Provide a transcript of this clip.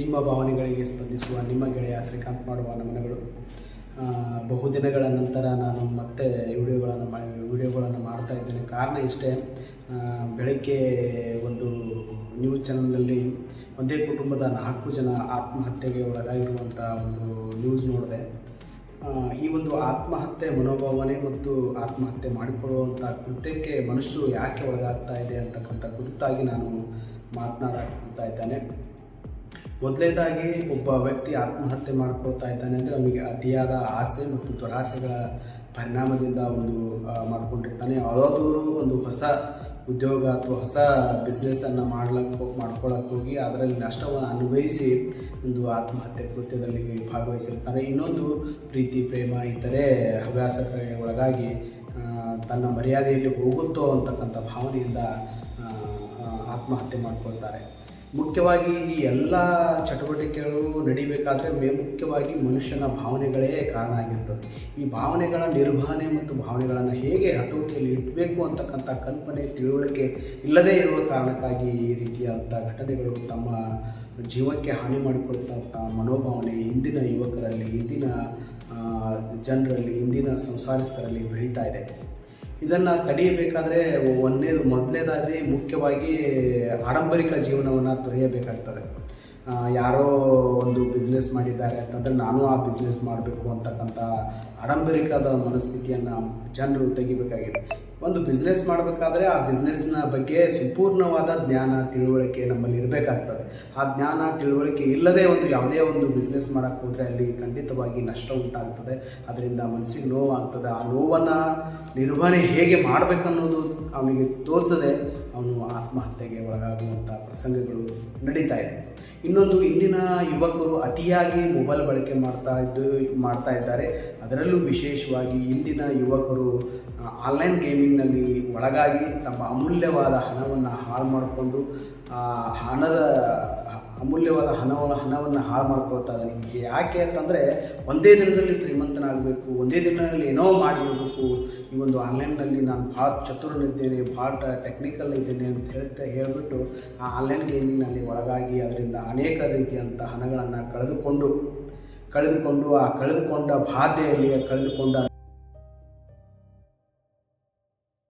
ನಿಮ್ಮ ಭಾವನೆಗಳಿಗೆ ಸ್ಪಂದಿಸುವ, ನಿಮ್ಮ ಗೆಳೆಯ ಶ್ರೀಕಾಂತ್ ಮಾಡುವ ನಮನಗಳು. ಬಹುದಿನಗಳ ನಂತರ ನಾನು ಮತ್ತೆ ವಿಡಿಯೋಗಳನ್ನು ಮಾಡಿ ವಿಡಿಯೋಗಳನ್ನು ಮಾಡ್ತಾ ಇದ್ದೇನೆ. ಕಾರಣ ಇಷ್ಟೇ ಬೆಳಗ್ಗೆ ಒಂದು ನ್ಯೂಸ್ ಚಾನಲ್ನಲ್ಲಿ ಒಂದೇ ಕುಟುಂಬದ ನಾಲ್ಕು ಜನ ಆತ್ಮಹತ್ಯೆಗೆ ಒಳಗಾಗಿರುವಂಥ ಒಂದು ನ್ಯೂಸ್ ನೋಡಿದೆ. ಈ ಒಂದು ಆತ್ಮಹತ್ಯೆ ಮನೋಭಾವನೆ ಮತ್ತು ಆತ್ಮಹತ್ಯೆ ಮಾಡಿಕೊಳ್ಳುವಂಥ ಕೃತ್ಯಕ್ಕೆ ಮನುಷ್ಯರು ಯಾಕೆ ಒಳಗಾಗ್ತಾ ಇದೆ ಅಂತಕ್ಕಂಥ ಕುರಿತಾಗಿ ನಾನು ಮಾತನಾಡ್ತಾ ಇದ್ದೇನೆ. ಮೊದಲನೇದಾಗಿ ಒಬ್ಬ ವ್ಯಕ್ತಿ ಆತ್ಮಹತ್ಯೆ ಮಾಡ್ಕೊಳ್ತಾ ಇದ್ದಾನೆ ಅಂದರೆ ಅವನಿಗೆ ಅತಿಯಾದ ಆಸೆ ಮತ್ತು ದುರಾಸೆಗಳ ಪರಿಣಾಮದಿಂದ ಒಂದು ಮಾಡ್ಕೊಂಡಿರ್ತಾನೆ. ಯಾವುದಾದ್ರೂ ಒಂದು ಹೊಸ ಉದ್ಯೋಗ ಅಥವಾ ಹೊಸ ಬಿಸ್ನೆಸ್ಸನ್ನು ಮಾಡ್ಲಕ್ಕೆ ಮಾಡ್ಕೊಳ್ಳೋಕೆ ಹೋಗಿ ಅದರಲ್ಲಿ ನಷ್ಟವನ್ನು ಅನುಭವಿಸಿ ಒಂದು ಆತ್ಮಹತ್ಯೆ ಕೃತ್ಯದಲ್ಲಿ ಭಾಗವಹಿಸಿರ್ತಾರೆ. ಇನ್ನೊಂದು ಪ್ರೀತಿ, ಪ್ರೇಮ, ಇತರೆ ಹವ್ಯಾಸಕ್ಕೆ ಒಳಗಾಗಿ ತನ್ನ ಮರ್ಯಾದೆಯಲ್ಲಿ ಹೋಗುತ್ತೋ ಅಂತಕ್ಕಂಥ ಭಾವನೆಯಿಂದ ಆತ್ಮಹತ್ಯೆ ಮಾಡ್ಕೊಳ್ತಾರೆ. ಮುಖ್ಯವಾಗಿ ಈ ಎಲ್ಲ ಚಟುವಟಿಕೆಗಳು ನಡೀಬೇಕಾದರೆ ಮೇ ಮುಖ್ಯವಾಗಿ ಮನುಷ್ಯನ ಭಾವನೆಗಳೇ ಕಾರಣ ಆಗಿರ್ತದೆ. ಈ ಭಾವನೆಗಳ ನಿರ್ವಹಣೆ ಮತ್ತು ಭಾವನೆಗಳನ್ನು ಹೇಗೆ ಹತೋಟಿಯಲ್ಲಿ ಇಡಬೇಕು ಅಂತಕ್ಕಂಥ ಕಲ್ಪನೆ, ತಿಳುವಳಿಕೆ ಇಲ್ಲದೇ ಇರುವ ಕಾರಣಕ್ಕಾಗಿ ಈ ರೀತಿಯಾದಂಥ ಘಟನೆಗಳು ತಮ್ಮ ಜೀವಕ್ಕೆ ಹಾನಿ ಮಾಡಿಕೊಳ್ತಂಥ ಮನೋಭಾವನೆ ಇಂದಿನ ಯುವಕರಲ್ಲಿ, ಇಂದಿನ ಜನರಲ್ಲಿ, ಇಂದಿನ ಸಂಸಾರಸ್ಥರಲ್ಲಿ ಬೆಳೀತಾ ಇದೆ. ಇದನ್ನು ತಡೆಯಬೇಕಾದ್ರೆ ಒಂದೇ ಮೊದಲನೇದಾಗಿ ಮುಖ್ಯವಾಗಿ ಆಡಂಬರಿಕ ಜೀವನವನ್ನು ತೊರೆಯಬೇಕಾಗ್ತದೆ. ಯಾರೋ ಒಂದು ಬಿಸ್ನೆಸ್ ಮಾಡಿದ್ದಾರೆ ಅಂತಂದರೆ ನಾನು ಆ ಬಿಸ್ನೆಸ್ ಮಾಡಬೇಕು ಅಂತಕ್ಕಂಥ ಆಡಂಬರಿಕದ ಮನಸ್ಥಿತಿಯನ್ನು ಜನರು ತೆಗಿಬೇಕಾಗಿದೆ. ಒಂದು ಬಿಸ್ನೆಸ್ ಮಾಡಬೇಕಾದ್ರೆ ಆ ಬಿಸ್ನೆಸ್ನ ಬಗ್ಗೆ ಸಂಪೂರ್ಣವಾದ ಜ್ಞಾನ, ತಿಳುವಳಿಕೆ ನಮ್ಮಲ್ಲಿ ಇರಬೇಕಾಗ್ತದೆ. ಆ ಜ್ಞಾನ, ತಿಳುವಳಿಕೆ ಇಲ್ಲದೆ ಒಂದು ಯಾವುದೇ ಒಂದು ಬಿಸ್ನೆಸ್ ಮಾಡೋಕ್ಕೆ ಹೋದರೆ ಅಲ್ಲಿ ಖಂಡಿತವಾಗಿ ನಷ್ಟ ಉಂಟಾಗ್ತದೆ. ಅದರಿಂದ ಮನಸ್ಸಿಗೆ ನೋವಾಗ್ತದೆ ಆ ನೋವನ್ನು ನಿರ್ವಹಣೆ ಹೇಗೆ ಮಾಡಬೇಕನ್ನೋದು ಅವನಿಗೆ ತೋರ್ತದೆ ಅವನು ಆತ್ಮಹತ್ಯೆಗೆ ಒಳಗಾಗುವಂಥ ಪ್ರಸಂಗಗಳು ನಡೀತಾ ಇದೆ. ಇನ್ನೊಂದು ಇಂದಿನ ಯುವಕರು ಅತಿಯಾಗಿ ಮೊಬೈಲ್ ಬಳಕೆ ಮಾಡ್ತಾ ಇದ್ದು, ಮಾಡ್ತಾ ಇದ್ದಾರೆ. ಅದರಲ್ಲೂ ವಿಶೇಷವಾಗಿ ಇಂದಿನ ಯುವಕರು ಆನ್ಲೈನ್ ಗೇಮಿಂಗ್ನಲ್ಲಿ ಒಳಗಾಗಿ ತಮ್ಮ ಅಮೂಲ್ಯವಾದ ಹಣವನ್ನು ಹಾಳು ಮಾಡಿಕೊಂಡು ಹಣದ ಅಮೂಲ್ಯವಾದ ಹಣವನ್ನು ಹಣವನ್ನು ಹಾಳು ಮಾಡ್ಕೊಳ್ತಾ ನಿಮಗೆ ಯಾಕೆ ಅಂತಂದರೆ ಒಂದೇ ದಿನದಲ್ಲಿ ಶ್ರೀಮಂತನಾಗಬೇಕು, ಒಂದೇ ದಿನದಲ್ಲಿ ಏನೋ ಮಾಡಿರಬೇಕು. ಈ ಒಂದು ಆನ್ಲೈನ್ನಲ್ಲಿ ನಾನು ಭಾಳ ಚತುರನಿದ್ದೇನೆ, ಭಾಳ ಟೆಕ್ನಿಕಲ್ ಇದ್ದೇನೆ ಅಂತ ಹೇಳ್ತಾ ಹೇಳಿಬಿಟ್ಟು ಆ ಆನ್ಲೈನ್ ಗೇಮಿಂಗ್ನಲ್ಲಿ ಒಳಗಾಗಿ ಅದರಿಂದ ಅನೇಕ ರೀತಿಯಂಥ ಹಣಗಳನ್ನು ಕಳೆದುಕೊಂಡು ಕಳೆದುಕೊಂಡು, ಆ ಕಳೆದುಕೊಂಡ ಬಾಧೆಯಲ್ಲಿ, ಕಳೆದುಕೊಂಡ